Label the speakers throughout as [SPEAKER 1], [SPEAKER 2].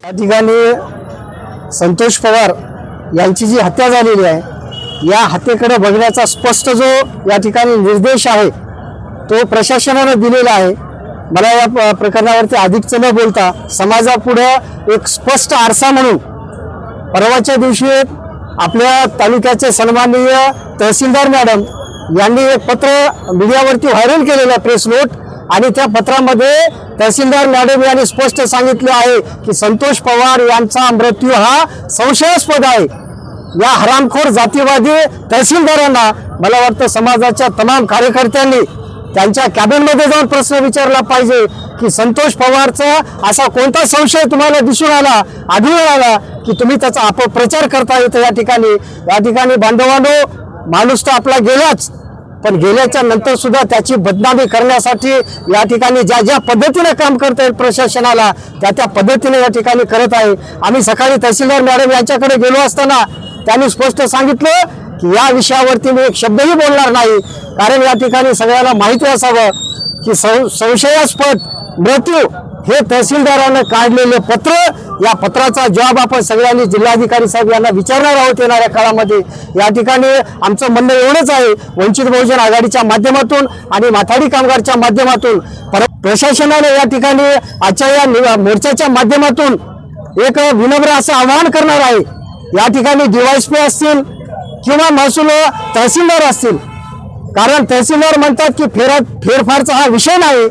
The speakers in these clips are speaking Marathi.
[SPEAKER 1] या ठिकाणी संतोष पवार यांची जी हत्या झालेली आहे या हत्येकडे बघण्याचा स्पष्ट जो या ठिकाणी निर्देश आहे तो प्रशासनानं दिलेला आहे. मला या प्रकरणावरती अधिकचं न बोलता समाजापुढं एक स्पष्ट आरसा म्हणून परवाच्या दिवशी आपल्या तालुक्याचे सन्माननीय तहसीलदार मॅडम यांनी एक पत्र मीडियावरती व्हायरल केलेलं आहे प्रेस नोट. आणि त्या पत्रामध्ये तहसीलदार मॅडम यांनी स्पष्ट सांगितले आहे की संतोष पवार यांचा मृत्यू हा संशयास्पद आहे. या हरामखोर जातीवादी तहसीलदारांना मला वाटतं समाजाच्या तमाम कार्यकर्त्यांनी त्यांच्या कॅबिनमध्ये जाऊन प्रश्न विचारला पाहिजे की संतोष पवारचा असा कोणता संशय तुम्हाला दिसून आला आढळून आला की तुम्ही त्याचा अपप्रचार करता येतो या ठिकाणी? या ठिकाणी बांधवांनो माणूस तर आपला गेलाच. पण गेल्याच्यानंतर सुद्धा त्याची बदनामी करण्यासाठी या ठिकाणी ज्या ज्या पद्धतीने काम करता येईल प्रशासनाला त्या त्या पद्धतीने या ठिकाणी करत आहे. आम्ही सकाळी तहसीलदार मॅडम यांच्याकडे गेलो असताना त्यांनी स्पष्ट सांगितलं की या विषयावरती मी एक शब्दही बोलणार नाही. कारण या ठिकाणी सगळ्यांना माहिती असावं की सं संशयास्पद मृत्यू हे तहसीलदारानं काढलेले पत्र या पत्राचा जॉब आपण सगळ्यांनी जिल्हाधिकारी साहेब यांना विचारणार आहोत येणाऱ्या काळामध्ये. या ठिकाणी आमचं म्हणणं एवढंच आहे वंचित बहुजन आघाडीच्या माध्यमातून आणि माथाडी कामगारच्या माध्यमातून प्रशासनाने या ठिकाणी आजच्या या मोर्चाच्या माध्यमातून एक विनम्र असं आवाहन करणार आहे. या ठिकाणी डीवायसपी असतील किंवा महसूल तहसीलदार असतील. कारण तहसीलदार म्हणतात की फेरा फेरफारचा हा विषय नाही.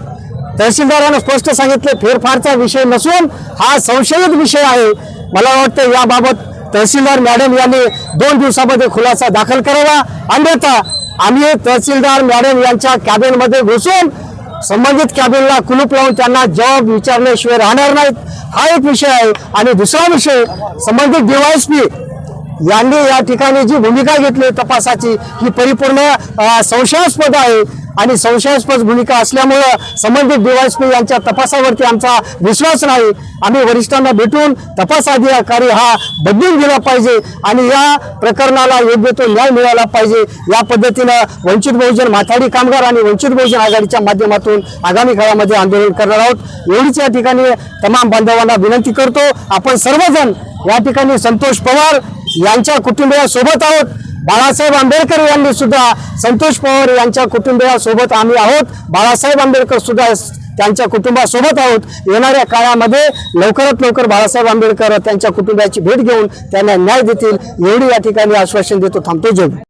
[SPEAKER 1] तहसीलदारानं स्पष्ट सांगितले फेरफारचा विषय नसून हा संशयित विषय आहे. मला वाटतं याबाबत तहसीलदार मॅडम यांनी दोन दिवसामध्ये खुलासा दाखल करावा. अन्यथा आम्ही तहसीलदार मॅडम यांच्या कॅबिनमध्ये घुसून संबंधित कॅबिनला कुलूप लावून त्यांना जॉब विचारल्याशिवाय राहणार नाहीत. हा एक विषय आहे. आणि दुसरा विषय संबंधित डीवायएसपी यांनी या ठिकाणी जी भूमिका घेतली तपासाची ही परिपूर्ण संशयास्पद आहे. आणि संशयास्पद भूमिका असल्यामुळं संबंधित डीवायसपी यांच्या तपासावरती आमचा विश्वास नाही. आम्ही वरिष्ठांना भेटून तपास अधिकारी हा बदलून दिला पाहिजे आणि या प्रकरणाला योग्य तो न्याय मिळाला पाहिजे. या पद्धतीनं वंचित बहुजन माथाडी कामगार आणि वंचित बहुजन आघाडीच्या माध्यमातून आगामी काळामध्ये आंदोलन करणार आहोत. एवढीच या ठिकाणी तमाम बांधवांना विनंती करतो. आपण सर्वजण या ठिकाणी संतोष पवार यांच्या कुटुंबियासोबत आहोत. बाळासाहेब आंबेडकर यांनी सुद्धा संतोष पवार यांच्या कुटुंबियासोबत आम्ही आहोत. बाळासाहेब आंबेडकर सुद्धा त्यांच्या कुटुंबासोबत आहोत. येणाऱ्या काळामध्ये लवकरात लवकर बाळासाहेब आंबेडकर त्यांच्या कुटुंबाची भेट घेऊन त्यांना न्याय देतील. एवढी या ठिकाणी आश्वासन देतो. थांबतो जग.